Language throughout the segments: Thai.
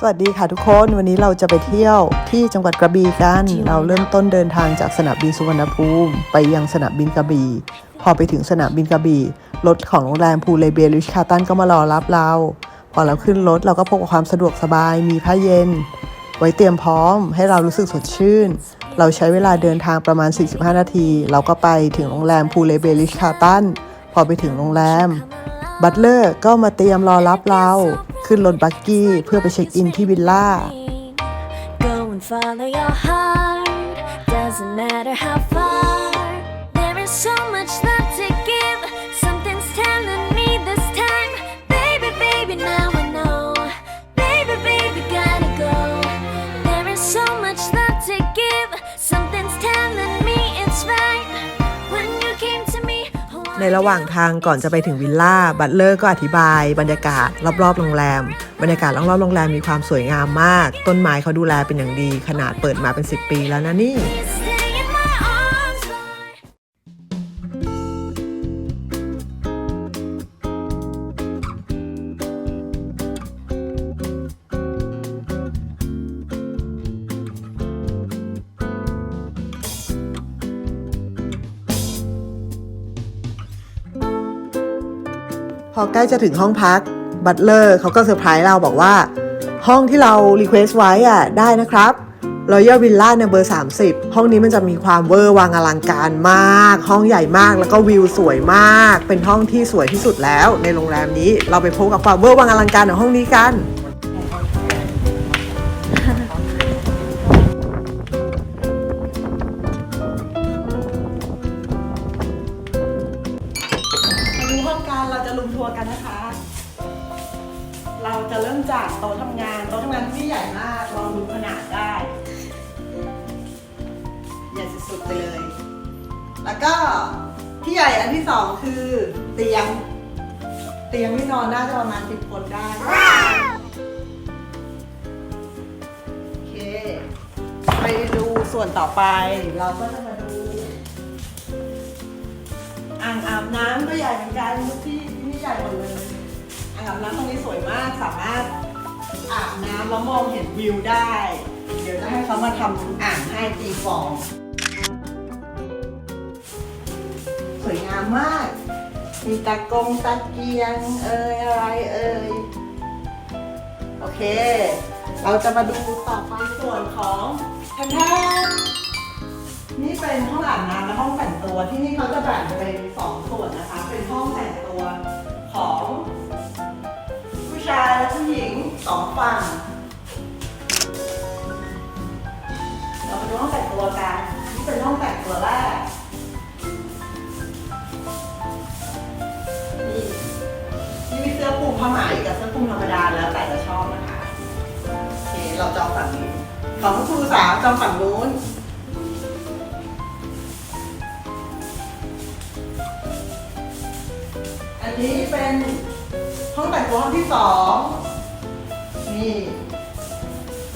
สวัสดีค่ะทุกคนวันนี้เราจะไปเที่ยวที่จังหวัดกระบี่กัน เราเริ่มต้นเดินทางจากสนามบินสุวรรณภูมิ ไปยังสนามบินกระบี่พอไปถึงสนามบินกระบี่รถของโรงแรมพูเลเบริชคาตันก็มารอรับเรา พอเราขึ้นรถเราก็พบกับความสะดวกสบายมีผ้าเย็น ไว้เตรียมพร้อมให้เรารู้สึกสดชื่น เราใช้เวลาเดินทางประมาณ 45 นาที เราก็ไปถึงโรงแรมพูเลเบริชคาตันพอไปถึงโรงแรมบัตเลอร์ก็มาเตรียมรอรับเรา ขึ้นรถบักกี้เพื่อไปเช็คอินที่วิลล่า Go and follow your heart. Doesn't matter how far. ระหว่างทางก่อนจะไปถึงวิลล่า บัตเลอร์ก็อธิบาย บรรยากาศรอบๆโรงแรม บรรยากาศรอบๆโรงแรมมีความสวยงามมาก ต้นไม้เขาดูแลเป็นอย่างดี ขนาดเปิดมาเป็น 10 ปีแล้วนะนี่ พอใกล้จะถึงห้องพักบัตเลอร์เขาก็เซอร์ไพรส์เราบอกว่า ห้องที่เรารีเควสไว้อะได้นะครับรอยัลวิลล่าในเบอร์ 30 ห้องนี้มันจะมีความเวอร์วางอลังการมาก ห้องใหญ่มากแล้วก็วิวสวยมาก เป็นห้องที่สวยที่สุดแล้ว ในโรงแรมนี้เราไปพบกับความเวอร์วางอลังการของห้องนี้กัน นะคะ เราจะเริ่มจากโต๊ะทำงานโต๊ะทำงานที่ใหญ่มากลองดูขนาดได้ใหญ่สุดๆไปเลย แล้วก็ที่ใหญ่อันที่สองคือเตียง เตียงที่นอนน่าจะประมาณสิบคนได้โอเค ไปดูส่วนต่อไปเราก็จะมาดูอ่างอาบน้ำก็ใหญ่เหมือนกันทุกที่ที่ใหญ่หมดเลย อ่างอาบน้ำตรงนี้สวยมากสามารถอาบน้ำแล้วมองเห็นวิวได้ เดี๋ยวจะให้เขามาทำอ่างให้ตีฟอง สวยงามมาก มีตะกงตะเกียงเอ่ยอะไรเอ่ยโอเค เราจะมาดูต่อไปส่วนของแทนแทนนี่เป็นห้องอาบน้ำและห้องแต่งตัวที่นี่เขาจะแบ่งเป็นสองส่วนนะคะ เป็นห้องแต่งตัว องฝั่ง เราไปดูห้องแต่งตัวกันนี่เป็นห้องแต่งตัวแรกนี่นี่มีเสื้อคลุมผ้าไหมกับเสื้อคลุมธรรมดาแล้วแต่จะชอบนะคะโอเคเราจองฝั่งนี้ของครูสาวจองฝั่งนู้นอันนี้เป็นห้องแต่งตัวห้องที่สอง นี่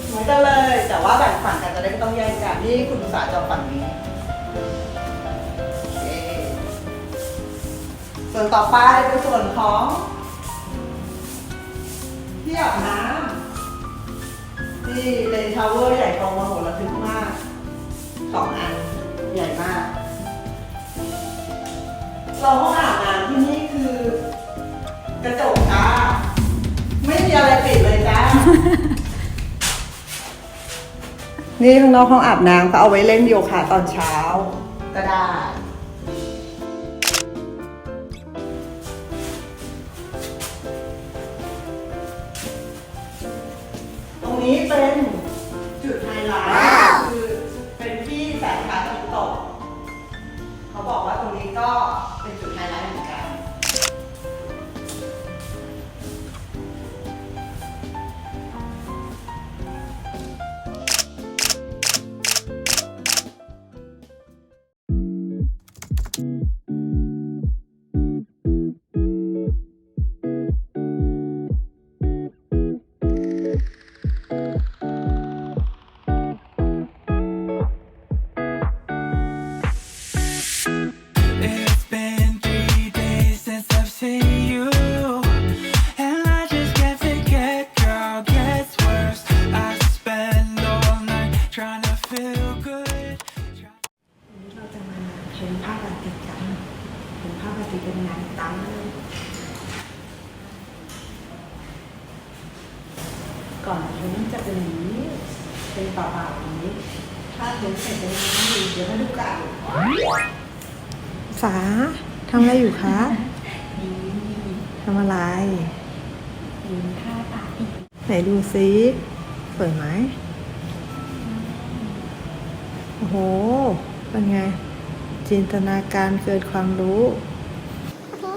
เหมือนกันเลย แต่ว่าแบ่งฝั่งกันจะได้ไม่ต้องแย่งกันนี่คุณอุตสาห์จองฝั่งนี้โอเคส่วนต่อไปเป็นส่วนของที่อาบน้ำที่เลนทาวเวอร์ใหญ่โตมโหฬารทึกมากสองอันใหญ่มาก เราห้องอาบน้ำที่นี่ นี่ข้างนอกห้องอาบน้ำก็เอาไว้เล่นโยคะตอนเช้า ก็ได้ ตรงนี้เป็นจุดไฮไลท์ เราจะมาเพ้นผ้าบาติกกันเป็นผ้าบาติกเป็นงานตั้งก่อนเพ้นจะเป็นนี้ เป็นเปล่าๆอย่างนี้ ถ้าเพ้นเสร็จเป็นอย่ดีเดี๋ยวมาดูกัน สาทำอะไรอยู่คะ ทำอะไรมีท่าปากอีกไหนดูซิสวยไหมโอ้โห เป็นไง จินตนาการเกิดความรู้ซู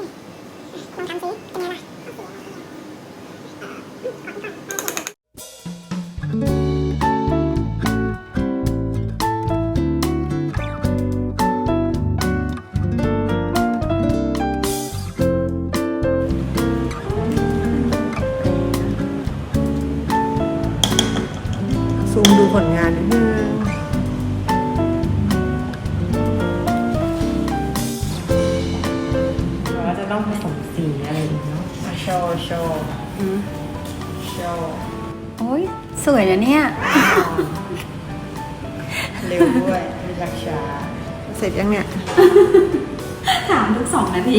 จะต้องผสมสีอะไรอีกเนาะมาโชว์โชว์โชว์โอ้ยสวยนะเนี่ย เร็วด้วยไม่รักช้าเสร็จยังเนี่ยถามทุกสองนาที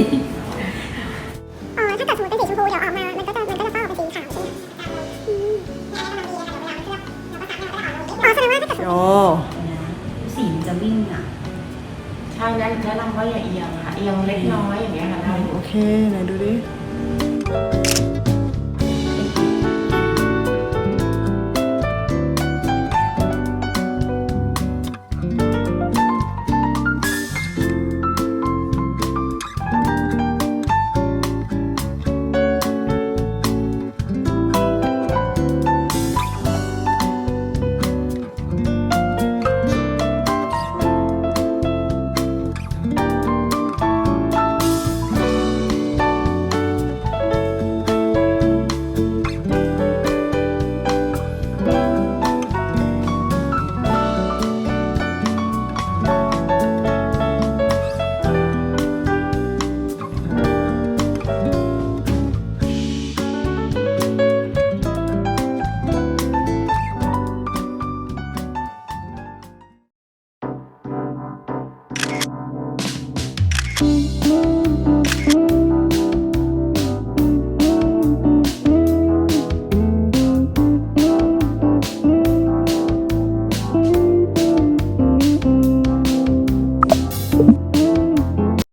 เออถ้าเกิดสมมติเป็นสีชมพูเดี๋ยวออกมา มันก็จะมันก็จะฟอกเป็นสีขาวใช่ไหมอืมอ๋อแสดงว่าถ้าเกิดโยสีมันจะวิ่งอะ ใช่แนะแนะนำว่าอย่าเอียงค่ะ เอียงเล็กน้อยอย่างเงี้ยค่ะ แค่ไหนดูดิ